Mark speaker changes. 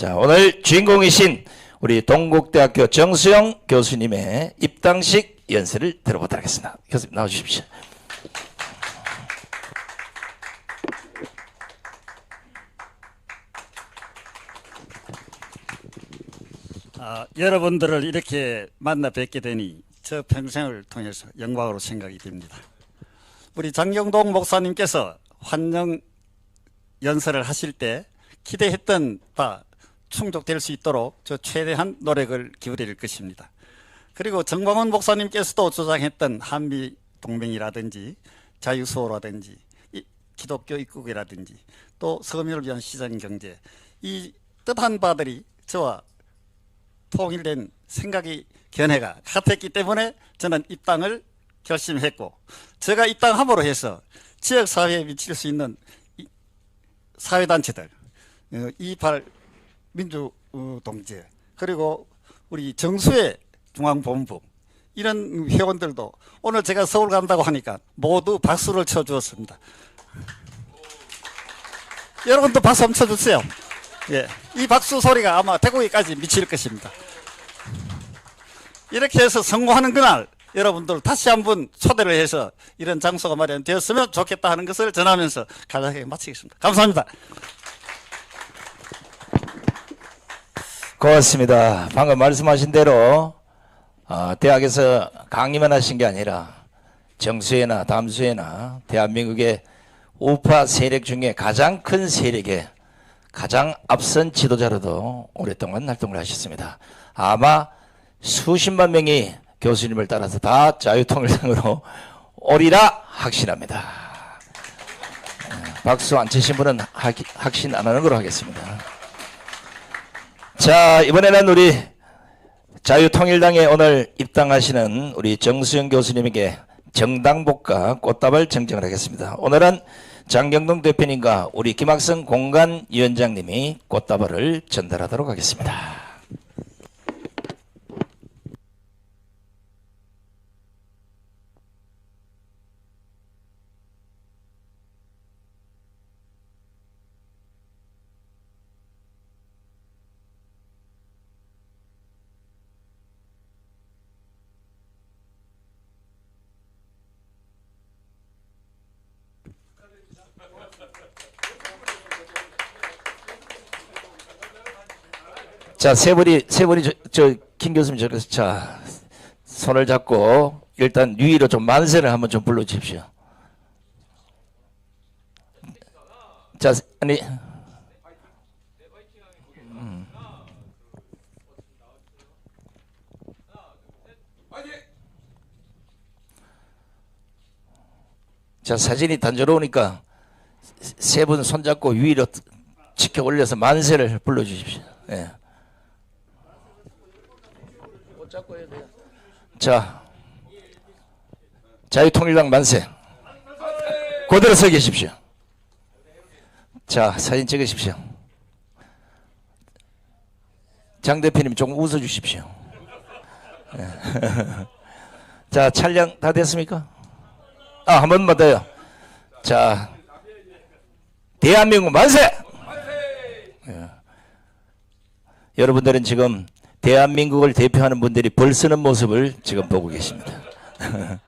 Speaker 1: 자, 오늘 주인공이신 우리 동국대학교 정수영 교수님의 입당식 연설을 들어보도록 하겠습니다. 교수님 나와주십시오.
Speaker 2: 아, 여러분들을 이렇게 만나 뵙게 되니 저 평생을 통해서 영광으로 생각이 됩니다. 우리 장경동 목사님께서 환영 연설을 하실 때 기대했던 바 충족될 수 있도록 저 최대한 노력을 기울일 것입니다. 그리고 정광훈 목사님께서도 주장했던 한미 동맹이라든지 자유수호라든지 이 기독교 입국이라든지 또 서민을 위한 시장 경제 이 뜻한 바들이 저와 통일된 생각이 견해가 같았기 때문에 저는 입당을 결심했고 제가 입당함으로 해서 지역 사회에 미칠 수 있는 이 사회단체들 어, 이팔 민주동체 그리고 우리 정수의 중앙본부 이런 회원들도 오늘 제가 서울 간다고 하니까 모두 박수를 쳐주었습니다. 여러분도 박수 한번 쳐주세요. 예, 이 박수 소리가 아마 태국에까지 미칠 것입니다. 이렇게 해서 성공하는 그날 여러분들 다시 한번 초대를 해서 이런 장소가 마련되었으면 좋겠다 하는 것을 전하면서 간략하게 마치겠습니다. 감사합니다.
Speaker 1: 고맙습니다. 방금 말씀하신 대로 어, 대학에서 강의만 하신 게 아니라 정수회나 담수회나 대한민국의 우파 세력 중에 가장 큰 세력의 가장 앞선 지도자로도 오랫동안 활동을 하셨습니다. 아마 수십만 명이 교수님을 따라서 다 자유통일당으로 오리라 확신합니다. 예, 박수 안 치신 분은 확- 확신 안 하는 걸로 하겠습니다. 자, 이번에는 우리 자유통일당에 오늘 입당하시는 우리 정수영 교수님에게 정당복과 꽃다발 정정을 하겠습니다. 오늘은 장경동 대표님과 우리 김학성 공간위원장님이 꽃다발을 전달하도록 하겠습니다. 자, 세 분이, 세 분이, 저, 저, 김 교수님 저기서, 자, 손을 잡고, 일단 위로 좀 만세를 한번 좀 불러 주십시오. 자, 아니, 음. 자, 사진이 단조로우니까 세 분 손잡고 위로 치켜 올려서 만세를 불러 주십시오. 예. 자, 자유통일당 만세. 그대로 서 계십시오. 자, 사진 찍으십시오. 장 대표님 조금 웃어주십시오. 예. 자, 촬영 다 됐습니까? 아, 한 번만 더요. 자, 대한민국 만세! 예. 여러분들은 지금 대한민국을 대표하는 분들이 벌 쓰는 모습을 지금 보고 계십니다.